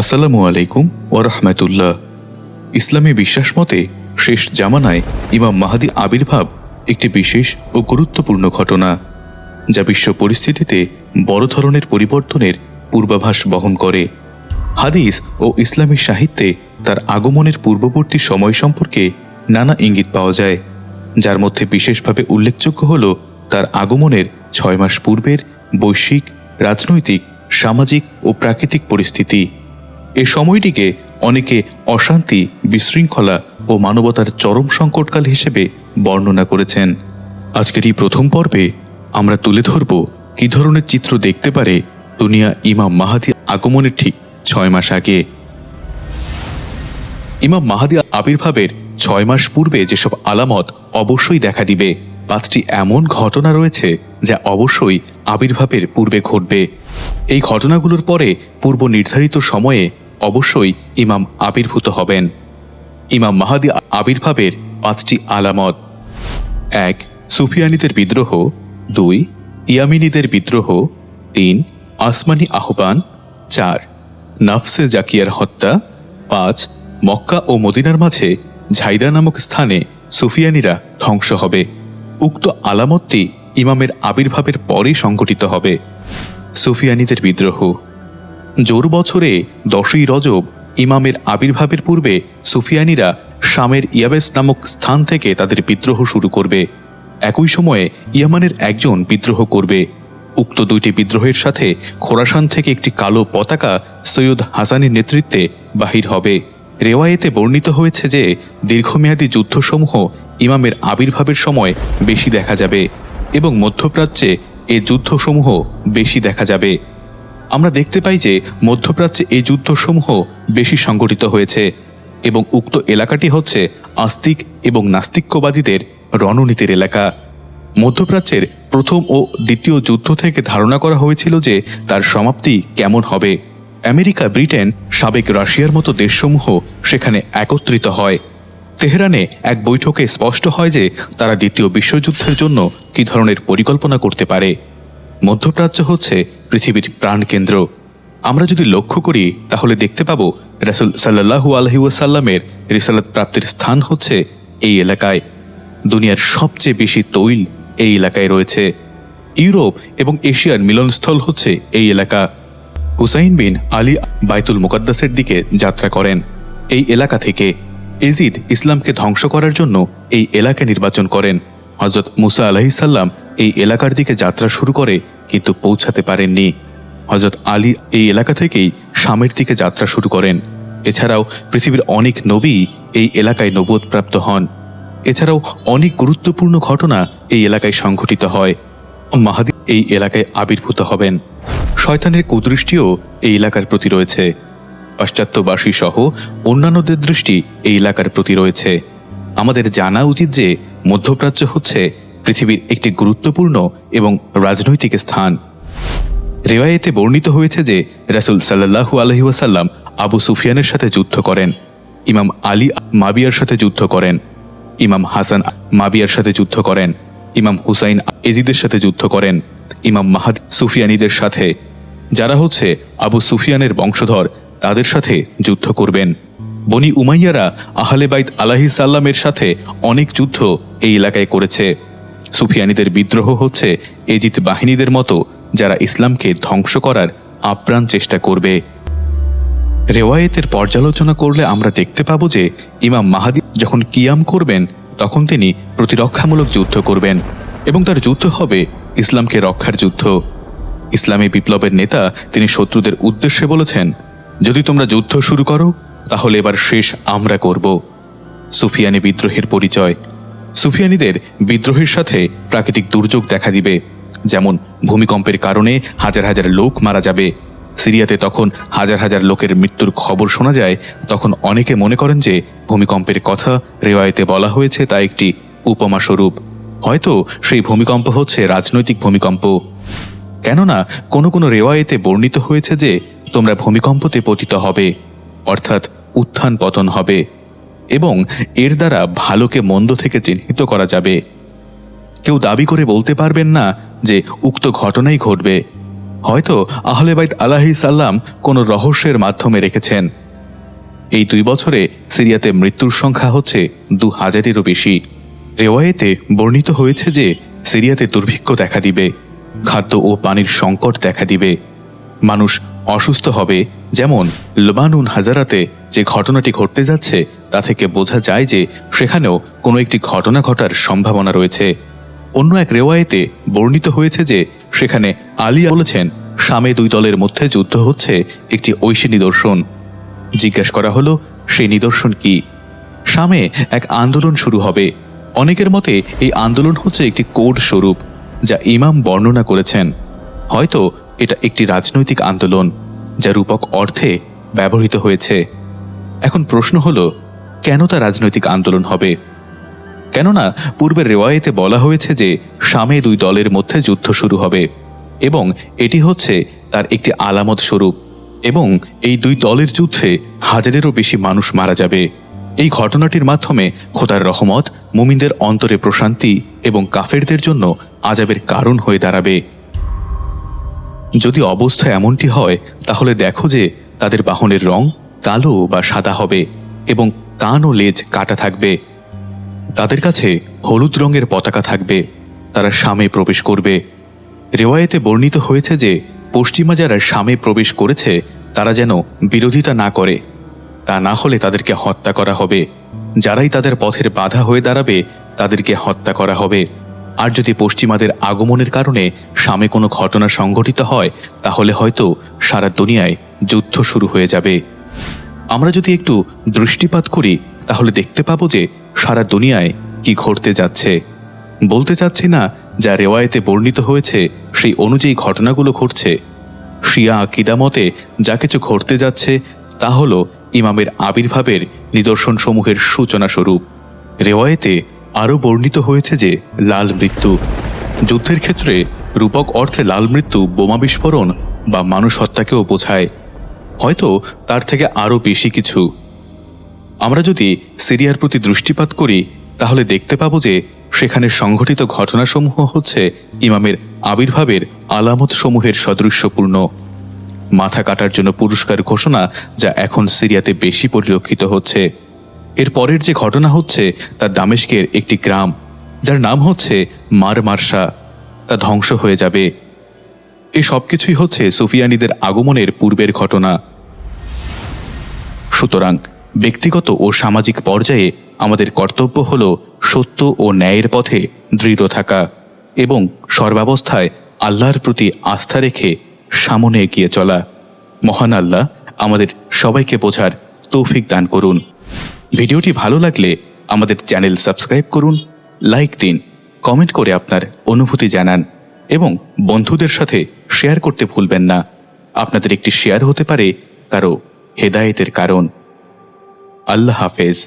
আসসালামু আলাইকুম ওরহমতুল্লাহ ইসলামী বিশ্বাস মতে, শেষ জামানায় ইমাম মাহাদি আবির্ভাব একটি বিশেষ ও গুরুত্বপূর্ণ ঘটনা, যা বিশ্ব পরিস্থিতিতে বড় ধরনের পরিবর্তনের পূর্বাভাস বহন করে। হাদিস ও ইসলামী সাহিত্যে তার আগমনের পূর্ববর্তী সময় সম্পর্কে নানা ইঙ্গিত পাওয়া যায়, যার মধ্যে বিশেষভাবে উল্লেখযোগ্য হল তার আগমনের ছয় মাস পূর্বের বৈশ্বিক, রাজনৈতিক, সামাজিক ও প্রাকৃতিক পরিস্থিতি। এ সময়টিকে অনেকে অশান্তি, বিশৃঙ্খলা ও মানবতার চরম সংকটকাল হিসেবে বর্ণনা করেছেন। আজকের এই প্রথম পর্বে আমরা তুলে ধরব কী ধরনের চিত্র দেখতে পারে দুনিয়া ইমাম মাহাদি আগমনের ঠিক ছয় মাস আগে। ইমাম মাহাদি আবির্ভাবের ছয় মাস পূর্বে যেসব আলামত অবশ্যই দেখা দিবে, পাঁচটি এমন ঘটনা রয়েছে যা অবশ্যই আবির্ভাবের পূর্বে ঘটবে। এই ঘটনাগুলোর পরে পূর্ব নির্ধারিত সময়ে অবশ্যই ইমাম আবির্ভূত হবেন। ইমাম মাহাদি আবির্ভাবের পাঁচটি আলামত। এক, সুফিয়ানিদের বিদ্রোহ। দুই, ইয়ামিনীদের বিদ্রোহ। তিন, আসমানি আহ্বান। চার, নাফসে জাকিয়ার হত্যা। পাঁচ, মক্কা ও মদিনার মাঝে ঝাইদা নামক স্থানে সুফিয়ানিরা ধ্বংস হবে। উক্ত আলামতটি ইমামের আবির্ভাবের পরেই সংঘটিত হবে। সুফিয়ানিদের বিদ্রোহ। জোর বছরে দশই রজব ইমামের আবির্ভাবের পূর্বে সুফিয়ানিরা শামের ইয়াবেস নামক স্থান থেকে তাদের বিদ্রোহ শুরু করবে। একই সময়ে ইয়ামানের একজন বিদ্রোহ করবে। উক্ত দুইটি বিদ্রোহের সাথে খোরাসান থেকে একটি কালো পতাকা সৈয়দ হাসানের নেতৃত্বে বাহির হবে। রেওয়ায়েতে বর্ণিত হয়েছে যে, দীর্ঘমেয়াদী যুদ্ধসমূহ ইমামের আবির্ভাবের সময় বেশি দেখা যাবে এবং মধ্যপ্রাচ্যে এ যুদ্ধসমূহ বেশি দেখা যাবে। আমরা দেখতে পাই যে মধ্যপ্রাচ্যে এই যুদ্ধসমূহ বেশি সংগঠিত হয়েছে এবং উক্ত এলাকাটি হচ্ছে আস্তিক এবং নাস্তিক্যবাদীদের রণনীতির এলাকা। মধ্যপ্রাচ্যের প্রথম ও দ্বিতীয় যুদ্ধ থেকে ধারণা করা হয়েছিল যে তার সমাপ্তি কেমন হবে। আমেরিকা, ব্রিটেন, সাবেক রাশিয়ার মতো দেশসমূহ সেখানে একত্রিত হয়। তেহরানে এক বৈঠকে স্পষ্ট হয় যে তারা দ্বিতীয় বিশ্বযুদ্ধের জন্য কী ধরনের পরিকল্পনা করতে পারে। মধ্যপ্রাচ্য হচ্ছে পৃথিবীর প্রাণকেন্দ্র। আমরা যদি লক্ষ্য করি, তাহলে দেখতে পাব রাসুল সাল্লাহু আলহি ওয়াসাল্লামের রিসালাত প্রাপ্তির স্থান হচ্ছে এই এলাকায়। দুনিয়ার সবচেয়ে বেশি তৈল এই এলাকায় রয়েছে। ইউরোপ এবং এশিয়ার মিলনস্থল হচ্ছে এই এলাকা। হুসাইন বিন আলী বাইতুল মুকদ্দাসের দিকে যাত্রা করেন। এই এলাকা থেকে এজিদ ইসলামকে ধ্বংস করার জন্য এই এলাকা নির্বাচন করেন। হজরত মুসা আলাহিসাল্লাম এই এলাকার দিকে যাত্রা শুরু করে, কিন্তু পৌঁছাতে পারেননি। হজরত আলী এই এলাকা থেকেই শামের দিকে যাত্রা শুরু করেন। এছাড়াও পৃথিবীর অনেক নবী এই এলাকায় নবোধপ্রাপ্ত হন। এছাড়াও অনেক গুরুত্বপূর্ণ ঘটনা এই এলাকায় সংঘটিত হয়। মাহাদি এই এলাকায় আবির্ভূত হবেন। শয়তানের কুদৃষ্টিও এই এলাকার প্রতি রয়েছে। পাশ্চাত্যবাসী সহ অন্যান্যদের দৃষ্টি এই এলাকার প্রতি রয়েছে। আমাদের জানা উচিত যে মধ্যপ্রাচ্য হচ্ছে পৃথিবীর একটি গুরুত্বপূর্ণ এবং রাজনৈতিক স্থান। রেওয়ায়েতে বর্ণিত হয়েছে যে রাসুল সাল্লাহু আলহি ওয়াসাল্লাম আবু সুফিয়ানের সাথে যুদ্ধ করেন, ইমাম আলী মাবিয়ার সাথে যুদ্ধ করেন, ইমাম হাসান মাবিয়ার সাথে যুদ্ধ করেন, ইমাম হুসাইন এজিদের সাথে যুদ্ধ করেন, ইমাম মাহাদ সুফিয়ানিদের সাথে। যারা হচ্ছে আবু সুফিয়ানের বংশধর, তাদের সাথে যুদ্ধ করবেন। বনি উমাইয়ারা আহলে বাইত আলাহি সাল্লামের সাথে অনেক যুদ্ধ এই এলাকায় করেছে। সুফিয়ানিদের বিদ্রোহ হচ্ছে এজিত বাহিনীদের মতো যারা ইসলামকে ধ্বংস করার আপ্রাণ চেষ্টা করবে। রেওয়ায়েতের পর্যালোচনা করলে আমরা দেখতে পাব যে ইমাম মাহাদি যখন কিয়াম করবেন, তখন তিনি প্রতিরক্ষামূলক যুদ্ধ করবেন এবং তার যুদ্ধ হবে ইসলামকে রক্ষার যুদ্ধ। ইসলামী বিপ্লবের নেতা তিনি শত্রুদের উদ্দেশ্যে বলেছেন, যদি তোমরা যুদ্ধ শুরু করো তাহলে এবার শেষ আমরা করব। সুফিয়ানি বিদ্রোহের পরিচয়। সুফিয়ানিদের বিদ্রোহের সাথে প্রাকৃতিক দুর্যোগ দেখা দিবে, যেমন ভূমিকম্পের কারণে হাজার হাজার লোক মারা যাবে। সিরিয়াতে তখন হাজার হাজার লোকের মৃত্যুর খবর শোনা যায়, তখন অনেকে মনে করেন যে ভূমিকম্পের কথা রেওয়ায়েতে বলা হয়েছে তা একটি উপমা স্বরূপ হয়তো সেই ভূমিকম্প হচ্ছে রাজনৈতিক ভূমিকম্প। কেননা কোনো কোনো রেওয়ায়েতে বর্ণিত হয়েছে যে তোমরা ভূমিকম্পতে পতিত হবে। অর্থাৎ উত্থান পতন হবে এবং এর দ্বারা ভালোকে মন্দ থেকে চিহ্নিত করা যাবে। কেউ দাবি করে বলতে পারবেন না যে উক্ত ঘটনাই ঘটবে। হয়তো আহলে বাইত আলাহি সাল্লাম কোনো রহস্যের মাধ্যমে রেখেছেন। এই দুই বছরে সিরিয়াতে মৃত্যুর সংখ্যা হচ্ছে দু হাজারেরও বেশি। রেওয়ায়েতে বর্ণিত হয়েছে যে সিরিয়াতে দুর্ভিক্ষ দেখা দিবে, খাদ্য ও পানির সংকট দেখা দিবে। মানুষ অসুস্থ হবে যেমন লবানুন হাজারাতে যে ঘটনাটি ঘটতে যাচ্ছে, তা থেকে বোঝা যায় যে সেখানেও কোনো একটি ঘটনা ঘটার সম্ভাবনা রয়েছে। অন্য এক রেওয়ায়েতে বর্ণিত হয়েছে যে সেখানে আলিয়া বলেছেন, সামে দুই দলের মধ্যে যুদ্ধ হচ্ছে, একটি ঐশী নিদর্শন। জিজ্ঞেস করা হলো, সেই নিদর্শন কি? সামে এক আন্দোলন শুরু হবে। অনেকের মতে এই আন্দোলন হচ্ছে একটি কোড স্বরূপ, যা ইমাম বর্ণনা করেছেন। হয়তো এটা একটি রাজনৈতিক আন্দোলন। যা রূপক অর্থে ব্যবহৃত হয়েছে। এখন প্রশ্ন হল, কেন তা রাজনৈতিক আন্দোলন হবে? কেননা পূর্বের রেওয়ায়েতে বলা হয়েছে যে সামে দুই দলের মধ্যে যুদ্ধ শুরু হবে এবং এটি হচ্ছে তার একটি আলামত স্বরূপ এবং এই দুই দলের যুদ্ধে হাজারেরও বেশি মানুষ মারা যাবে। এই ঘটনাটির মাধ্যমে খোদার রহমত, মুমিনদের অন্তরে প্রশান্তি এবং কাফেরদের জন্য আজাবের কারণ হয়ে দাঁড়াবে। যদি অবস্থা এমনটি হয়, তাহলে দেখো যে তাদের বাহনের রং কালো বা সাদা হবে এবং কান ও লেজ কাটা থাকবে। তাদের কাছে হলুদ রঙের পতাকা থাকবে, তারা শামে প্রবেশ করবে। রেওয়ায়েতে বর্ণিত হয়েছে যে পশ্চিমা যারা শামে প্রবেশ করেছে, তারা যেন বিরোধিতা না করে। তা না হলে তাদেরকে হত্যা করা হবে। যারাই তাদের পথের বাধা হয়ে দাঁড়াবে, তাদেরকে হত্যা করা হবে। আর যদি পশ্চিমাদের আগমনের কারণে সামে কোনো ঘটনা সংঘটিত হয়, তাহলে হয়তো সারা দুনিয়ায় যুদ্ধ শুরু হয়ে যাবে। আমরা যদি একটু দৃষ্টিপাত করি, তাহলে দেখতে পাবো যে সারা দুনিয়ায় কি ঘটতে যাচ্ছে। বলতে চাচ্ছি না যা রেওয়ায়েতে বর্ণিত হয়েছে, সেই অনুযায়ী ঘটনাগুলো ঘটছে। শিয়া আকিদা মতে যা কিছু ঘটতে যাচ্ছে, তা হল ইমামের আবির্ভাবের নিদর্শনসমূহের সূচনা স্বরূপ রেওয়ায়েতে আরও বর্ণিত হয়েছে যে লাল মৃত্যু। যুদ্ধের ক্ষেত্রে রূপক অর্থে লাল মৃত্যু বোমা বিস্ফোরণ বা মানুষ হত্যাকেও বোঝায়। হয়তো তার থেকে আরও বেশি কিছু। আমরা যদি সিরিয়ার প্রতি দৃষ্টিপাত করি, তাহলে দেখতে পাবো যে সেখানে সংঘটিত ঘটনাসমূহ হচ্ছে ইমামের আবির্ভাবের আলামত সমূহের সদৃশ্যপূর্ণ। মাথা কাটার জন্য পুরস্কার ঘোষণা যা এখন সিরিয়াতে বেশি পরিলক্ষিত হচ্ছে। এর পরের যে ঘটনা হচ্ছে, তা দামেস্কের একটি গ্রাম, যার নাম হচ্ছে মার মার্শা তা ধ্বংস হয়ে যাবে। এই সব কিছুই হচ্ছে সুফিয়ানিদের আগমনের পূর্বের ঘটনা। সুতরাং ব্যক্তিগত ও সামাজিক পর্যায়ে আমাদের কর্তব্য হল সত্য ও ন্যায়ের পথে দৃঢ় থাকা এবং সর্বাবস্থায় আল্লাহর প্রতি আস্থা রেখে সামনে এগিয়ে চলা। মহান আল্লাহ আমাদের সবাইকে বোঝার তৌফিক দান করুন। ভিডিওটি ভালো লাগলে আমাদের চ্যানেল সাবস্ক্রাইব করুন, লাইক দিন, কমেন্ট করে আপনার অনুভূতি জানান এবং বন্ধুদের সাথে শেয়ার করতে ভুলবেন না। আপনাদের একটি শেয়ার হতে পারে কারও হেদায়েতের কারণ। আল্লাহ হাফেজ।